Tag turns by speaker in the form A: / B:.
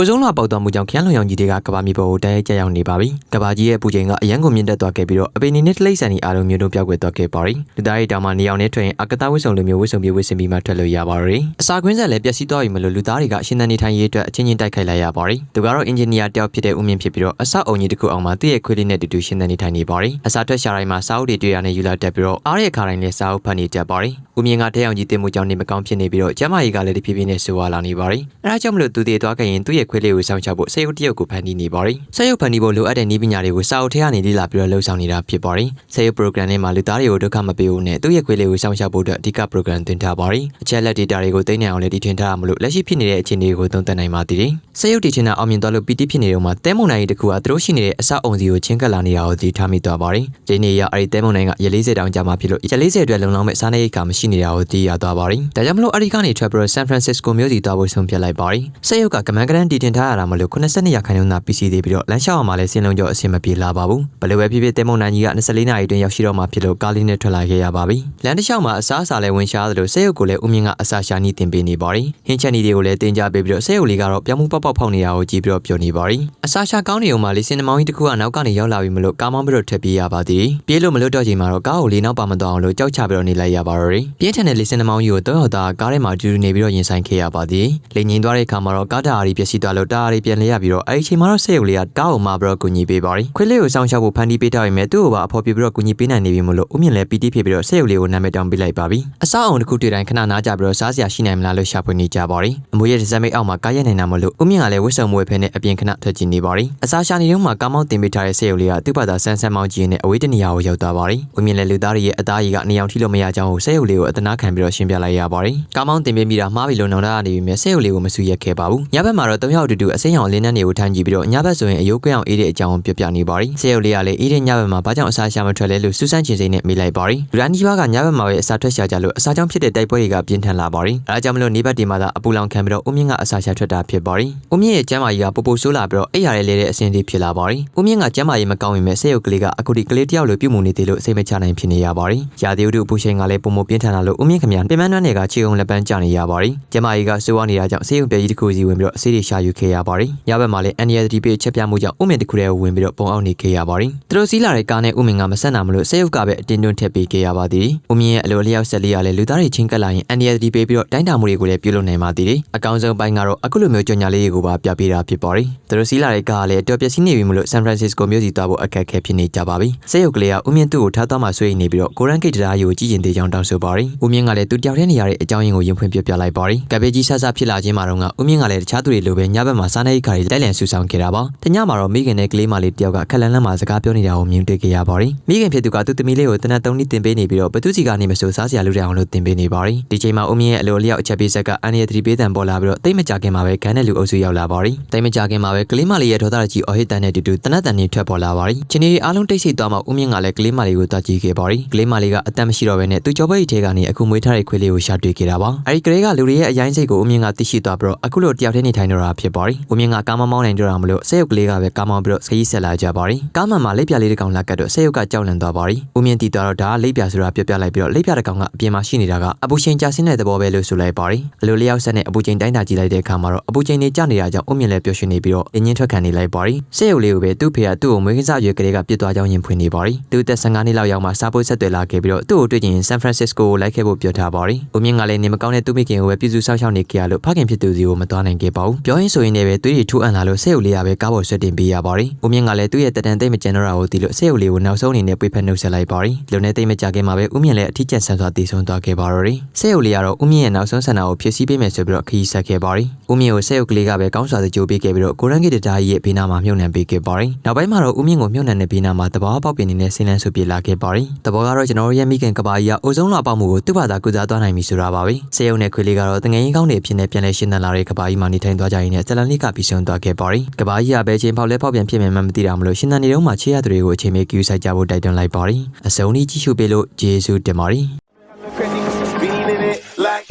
A: ိုဆုံးလွှာပေါက်သွားမှုကြောင့်ခရမ်းလွန်ရောင်ကြီးတွေကကဘာမြေပေါ်ကိုတိုက်ရိုက်ကျရောက်နေပါပြီ။ကဘာကြီးရဲ့ပူချိန်ကအရန်ကိုမြင့်တက်သွားခဲ့ပြီးတော့အပင်နေနဲ့တလိမ့်ဆန်ဒီအားလုံးမျိုးတို့ပြောက်ကွယ်သွားခဲ့ပါရီ။လူသားတွေတောင်မှနေအောင်နဲ့ထွက်ရင်အကတာဝစ်စုံလိုမျိုးဝစ်စုံပြေဝစ်စင်ပြီးမှထွက်လို့ရပါရီ။အစာခွင်းဆက်လည်းပျက်စီးသွားပြီမလို့လူသားတွေကအရှင်းတန်းနေထိုင်ရေးအတွက်အချင်းချင်းတိုက်ခိုက်လိုက်ရပါရီ။သူကတော့အင်ဂျင်နီယာတယောက်ဖြစ်တဲ့ဦးမြင့်ဖြစ်ပြီးတော့အဆောက်အုံကြီးတစ်ခုအောင်မှာသူ့ရဲ့ခွေးလေးနဲ့တူတူရှင်းတန်းနေထိုင်နေပါရီ။အစာထွက်ရှာတိုင်းမှာစာအုပ်တွေတွေ့ရတဲ့ယူလာတက်ပြီးတော့အားရခါတိုင်းလည်းစာအုပ်ဖတ်နေတတ်ပါရီ။ဦးမြင့်ကတဲ့အောင်ကြီးတင်မှုကြောင့်နေမကောင်းဖြစ်နေပြီးတော့ကျမကြီးကလည်းတဖြည်းဖြည်းနဲ့ဆိုးဝါလာနေပါရီ။အဲဒါကြောင့်မလို့သူတည်သွားခဲ့ရင်သူ့ရဲ့ခွေးလေးကိုစောင့်ချဖို့စေရုပ်တရုပ်ကိုဖန်တီးနေပါရီ။စေရုပ်ဖန်တီးဖို့လိုအပ်တဲ့နည်းပညာတွေကိုစာအုပ်ထဲကနေလေ့လာပြီးတော့လှုပ်ဆောင်နေတာဖြစ်ပါရီ။စေရုပ် program ထဲမှာလူသားတွေကိုဒုက္ခမပေးဘူးနဲ့သူ့ရဲ့ခွေးလေးကိုစောင့်ရှောက်ဖို့အတွက်အဓိက program တင်ထားပါရီ။အချက်လက် data တွေကိုသိနိုင်အောင်လည်းတည်ထွင်ထားရမလို့လက်ရှိဖြစ်နေတဲ့အခြေအနေတွေကိုသုံးသပ်နိုင်ပါသေးတယ်။စေရုပ်တည်ထွင်တာအောင်မြင်သွားလို့ PT ဖြစ်နေတော့မှတဲမုံနိုင်တစ်ခုကသူတို့ရှိနေတဲ့အဆောက်အုံစီကိုချင်းကပ်လာနေတာကိုတည်ထားမိသွားပါရီ။ဒီနေ့ရအဲ့ဒီတဲမုံနိုင်ကရ40တောင်ကြာမှဖြစ်လို့ရ40အတွက်လုံလောက်မဲ့စားနေရိတ်ကမရှိနေတာကိုတည်ရသွားပါရီ။ဒါကြောင့်မလို့အဲ့ဒီကနေ Travel San Francisco မြို့စီသွားဖို့ဆုံးဖြတ်လိုက်ပါရီ။စေရုပ်ကကမန်ကရန်တည်တင်ထားရတာမလို့82ရာခိုင်နှုန်းသာ PC သေးပြီးတော့လမ်းလျှောက်အောင်မှလည်းစင်လုံးကျော်အဆင်မပြေလာပါဘူး။ဘယ်လိုပဲဖြစ်ဖြစ်တဲမုံနိုင်ကြီးက24နာရီအတွင်းရောက်ရှိတော့မှဖြစ်လို့ကားလေးနဲ့ထွက်လာခဲ့ရပါပြီ။လမ်းတစ်လျှောက်မှာအစားအစာလည်းဝင်ရှားသလိုစေရုပ်ကိုလည်းဦးမြင့်ကအစာရှာနီးတင်ပေးနေပါရီ။ဟင်းချက်နီတွေကိုလည်းတင်ကြပေးပြီးတော့စေရုပ်လေးကတော့ပြောင်းမှုပေါက်ပေါက်ဖောက်နေတာကိုကြည့်ပြီးတော့ပြောနေပါရီ။အစာရှာကောင်းနေုံမှာလေးစင်နှမောင်းကြီးတစ်ခုကနောက်ကနေရောက်လာပြီမလို့ကားမောင်းပြီးတော့ထပ်ပြေးရပါသေးတယ်။ပြေးလို့မလို့တော့ချိန်မှာတော့ကားကိုလေးနောက်ပါမတော့အောင်လို့ကြောက်ချပြီးတော့နေလိုက်ရပါတော့တယ်။ပြင်းထန်တဲ့လေးစင်နှမောင်းကြီးကိုတော့ရောက်တာကားထဲမှာကျူးနေပြီးတော့ရင်ဆိုင်ခဲ့ရပါသေးတယ်။လေငင်းသွားတဲ့အခါမှာတော့ကားတားရီပြက်စီးသွားလို့တားရီပြန်လဲရပြီးတော့အဲ့ဒီချိန်မှာတော့စေရုပ်လေးကကားကိုမှာပြီးတော့ကူညီပေးပါရီ။ခွေးလေးကိုစောင့်ရှောက်ဖို့ဖန်တီးပေးထားပေမဲ့သူ့ကိုပါအဖော်ပြပြီးတော့ကူညီပေးနိုင်နေပြီမလို့ဦးမြင့်လည်းပီတိဖြစ်ပြီးတော့စေရုပ်လေးကိုနာမည်တောင်းပေးလိုက်ပါပြီ။အဆောက်အုံတစ်ခုတွေ့တိုင်းခဏနားကြပြီးတော့စားစရာရှိနိုင်မလားလို့ရှာဖွေနေကြပါရီ။အမွေရဲ့ဇက်မိတ်အောက်မှာကားရက်နေတာမလို့ဦးမြင့်ကလည်းဝစ်စုံမွေဖဲနဲ့အပြင်ခဏထွက်ကြည့်နေပါရီ။အစာရှာနေတုန်းမှာကားမောင်းတင်ပေးထားတဲ့စေရုပ်လေးကသူ့ဘာသာဆန်းဆန်းမောင်းကြည့်နေအဝေးတနေရာကိုရောက်သွားပါရီ။ဦးမြင့်လည်းလူသားတွေရဲ့အသားကြီးကနေအောင်ထိလို့မရကြောင်းကိုစေရုပ်လေးကိုအတနာခံပြီးတော့ရှင်းပြလိုက်ရပါရီ။ကားမောင်းတင်ပေးမိတာမှားပြီလို့နောင်တရနေပြီမြဲစေရုပ်လေးကိုမဆူရက်ခဲ့ပါဘူး။ညဘက်မှာတော့၃ယောက်အတူတူအစိမ်းရောင်လင်းနှန်းတွေကိုထိုင်ကြည့်ပြီးတော့ညဘက်ဆိုရင်အယိုးကွင်းအောင်အေးတဲ့အကြောင်းကိုပြပြနေပါရီ။စေရုပ်လေးကလည်းအေးတဲ့ညဘက်မှာဘာကြောင့်အစာရှာမထွက်လဲလို့စူးစမ်းချင်စိတ်နဲ့မိလိုက်ပါရီ။လူတိုင်းဒီဘက်ကညဘက်မှာပဲအစာထွက်ရှာကြလို့အစာကြောင့်ဖြစ်တဲ့တိုက်ပွဲတွေကပြင်းထန်လာပါရီ။အဲဒါကြောင့်မလို့နေဘက်ဒီမှာသာအပူလောင်ခံပြီးတော့ဦးမြင့်ကအစာရှာထွက်တာဖြစ်ပါရီ။ဦးမြင့်ရဲ့ကျမ်းမာရေးကပိုပိုဆိုးလာပြီးတော့အိပ်ရတဲ့လေတဲ့အဆင်းသေးဖြစ်လာပါရီ။ဦးမြင့်ကကျမ်းမာရေးမကောင်းရင်ပဲစေရုပ်ကလေးကအခုဒီကလေးတယောက်လိုပြုတ်မှုနေသေးလို့စိတ်မချနိုင်ဖြစ်နေရပါရီ။ရာသီဥတုအပူချိန်ကလည်းပုံမပြင်းထန်လာလို့ဦးမြင့်ခမရပြင်ပန်းနှွမ်းတွေကခြေုံလက်ပန်းကျနေရပါရီ။ကျမ်းမာရေးကစိုးဝါနေတာကြောင့်စေရုပ်ပြကြီးတစ်ခုစီဝင်ပြီးတော့ဆေးတွေရှာယူခဲ့ရပါရီ။ညဘက်မှာလည်း NRD ပေးချက်ပြမှုကြောင့်ဦးမြင့်တစ်ခုတည်းဝင်ပြီးတော့ပုံအောင်နေခဲ့ရပါရီ။သူတို့စီးလာတဲ့ကားနဲ့ဦးမြင့်ကမဆက်နာမလို့စေရုပ်ကပဲအတင်းတွန်းထည့်ပေးခဲ့ရပါသည်။ဦးမြင့်ရဲ့အလိုအလျောက်ဆက်လေးရလဲလူသားတွေချင်းကပ်လာရင် NRD ပေးပြီးတော့တိုင်းတာမှုတွေကိုလည်းပြုလုပ်နိုင်ပါသေးတယ်။အကောင်းဆုံးပိုင်းကတော့အခုလိုမျိုးကြော်ညာလေးတွေကိုပါပြပေးတာဖြစ်ပါရီ။သူတို့စီးလာတဲ့ကားကလည်းတော်ပျက်စီးနေပြီမလို့ San Francisco မြို့စီသွားဖို့အခက်အခဲဖြစ်နေကြပါပြီ။စေရုပ်ကလေးကဦးမြင့်သူ့ကိုထားသွားမှဆွေးနေပြီးတော့ကိုရန်ဂိတ်တရားကြီးကိုကြည့်ရင်သေးကြောင်းတောင်းဆိုပါရီ။ဦးမြင့်ကလည်းသူတယောက်တည်းနေရတဲ့အကြောင်းရင်းကိုရင်ဖွင့်ပြပြလိုက်ပါရီ။ကဘေးကြီးဆဆဖြစ်လာခြင်းမှာတော့ကဦးမြင့်ကလည်းတခြားသူတွေလိုပဲညဘက်မှာစားနေခါတွေတိုက်လန်ဆူဆောင်ခဲ့တာပါ။တညမှာတော့မိခင်နဲ့ကလေးမလေးတယောက်ကခက်လန်းလန်းမှာစကားပြောနေတာကိုမြင်တွေ့ခဲ့ရပါရီ။မိခင်ဖြစ်သူကသူ့သမီးလေးကိုတနတ်သုံးနှစ်တင်ပေးနေပြီးတော့ဘသူစီကနေမဆိုစားစရာလူတွေအောင်လို့တင်ပေးနေပါရီ။ဒီချိန်မှာဦးမြင့်ရဲ့အလိုအလျောက်အချက်ပေးဆက်ကအန်ရီသတိပေးတံပေါ်လာပြီးတော့တိတ်မကြခင်မှာပဲခန်းတဲ့လူအုပ်စုရောက်လာပါရီ။တိတ်မကြခင်မှာပဲကလေးမလေးရဲ့ဒေါသကြီးအော်ဟစ်တန်နဲ့တူတူတနတ်တန်နေထွက်ပေါ်လာပါရီ။ချင်းရီအားလုံးတိတ်ဆိတ်သွားမှဦးမြင့်ကလည်းကလေးမလေးကိုတွားကြည့်ခဲ့ပါရီ။ကလေးမလေးကအသက်မရှိတော့ဘဲနဲ့သူ့ကြောပိတ်ထဲကနေအခုမွေးထားတဲ့ခွေးလေးကိုရှာတွေ့ခဲ့တာပါ။အဲဒီကလေးကလူတွေရဲ့အရင်စိတ်ကိုဦးမြင့်ကသိရှိသွားပြီးတော့အခုလိုတယောက်တည်းနေထိုင်တော့တာဖြစ်ပါရီ။ဦးမြင့်ကကားမမောင်းနိုင်ကြတာမလို့ဆေးရုပ်ကလေးကပဲကားမောင်းပြီးတော့ခရီးဆက်လာကြပါရီ။ကားမှန်မှာလိပ်ပြလေးတစ်ကောင်လာကတ်တော့ဆေးရုပ်ကကြောက်လန့်သွားပါရီ။ဦးမြင့်တီသွားတော့ဒါကလိပ်ပြဆိုတာပြပြလိုက်ပြီးတော့လိပ်ပြတစ်ကောင်ကအပြင်မှာရှိနေတာကအပူချိန်ကျဆင်းတဲ့သဘောပဲလို့ဆိုလိုက်ပါရီ။အလိုလျောက်ဆက်နဲ့အပူချိန်တိုင်းတာကြည့်လိုက်တဲ့အခါမှာတော့အပူချိန်နေကျနေတာကြောင့်ဦးမြင့်လည်းပျော်ရွှင်နေပြီးတော့အင်းချင်းထွက်ခံနေလိုက်ပါရီ။ဆေးရုပ်လေးကိုပဲသူ့ဖေကသူ့ကိုမွေးကစားရွယ်ကလေးကပြစ်သွားကြောင်းရင်ဖွင့်နေပါရီ။သူ့သက်15နှစ်လောက်ရောက်မှစားဖို့ဆက်သွယ်လာခဲ့ပြီးတော့သူ့ကိုတွေ့ချင်ဆန်ဖရန်စစ္စကိုကိုလိုက်ခဲ့ဖို့ပြောထားပါရီ။ဦးမြင့်ကလည်းနေမကောင်းတဲ့သူ့မိခင်ကိုပဲပြည်သူဆောက်ရှောက်နေကြရလို့ဖခင်ဖြစ်သူစီကိုမသွားနိုင်ခဲ့ပါဘူး။ပြောရင်းဆိုရင်လည်းပဲသွေးတွေထိုးအံ့လာလို့ဆေးရုပ်လေးကပဲကားပေါ်ဆွဲတင်ပေးရပါရီ။ဦးမြင့်ကလည်းသူ့ရဲ့တတန်သိမ့်မကျန်တော့တာကိုဒီလိုဆေးရုပ်လေးကိုနောက်ဆုံးအနေနဲ့ပွေဖက်နှုတ်ဆက်လိုက်ပါရီ။လူနဲ့သိမ့်မကြခင်မှာပဲဦးမြင့်လည်းအထီးကျန်ဆန်စွာတည်ဆုံသွားခဲ့ပါတော့ရီ။ဆေးရုပ်လေးကတော့ဦးမြင့်ရဲ့နောက်ဆုံးဆန္ဒကိုဖြစ်စည်းပေးမယ်ဆိုပြီးတော့ခရီးဆက်ခဲ့ပါရီ။ဦးမြင့်ကိုဆေးရုပ်ကလေးကပဲကောင်းစွာစကြိုးပေးခဲ့ပြီးတော့ကိုရန်ဂီတတာကြီးရဲ့ဘေးနားမှာမြုပ်နှံပေးခဲ့ပါရီ။နောက်ပိုင်းမှာတော့ဦးမြင့်ကိုမြုပ်နှံတဲ့ဘေးနားမှာတဘောပေါက်ပင်နေတဲ့ဆင်းလန်းဆုပြေလာခဲ့ပါရီ။တဘောကတော့ကျွန်တော်တို့ရဲ့မိခင်ကဘာကြီးကအိုဆုံးလာပေါက်မှုကိုသူ့ဘာသာကုစားသွားနိုင်ပြီဆိုတာပါပဲ။ဆေးရုံနဲ့ခွေလေးကတော့တငယ်ရင်ကောင်းတွေအဖြစ်နဲ့ပြန်လဲရှင်းသန်လာတဲ့ကဘာကြီးမှာနေထိုင်သွားကြရင်းနဲ့နဲ့ဇလန်လိကပြီးဆုံးသွားခဲ့ပါတယ်။ကဘာကြီးကဘယ်ချိန်ဖောက်လဲဖောက်ပြန်ဖြစ်မယ်မှမသိတာမလို့ရှင်သန်နေတုန်းမှာခြေရသူတွေကိုအချိန်မီကူးဆိုင်ကြဖို့တိုက်တွန်းလိုက်ပါတယ်။အစုံကြီးကြည့်ရှုပေးလို့ဂျေဆုတင်ပါတယ်။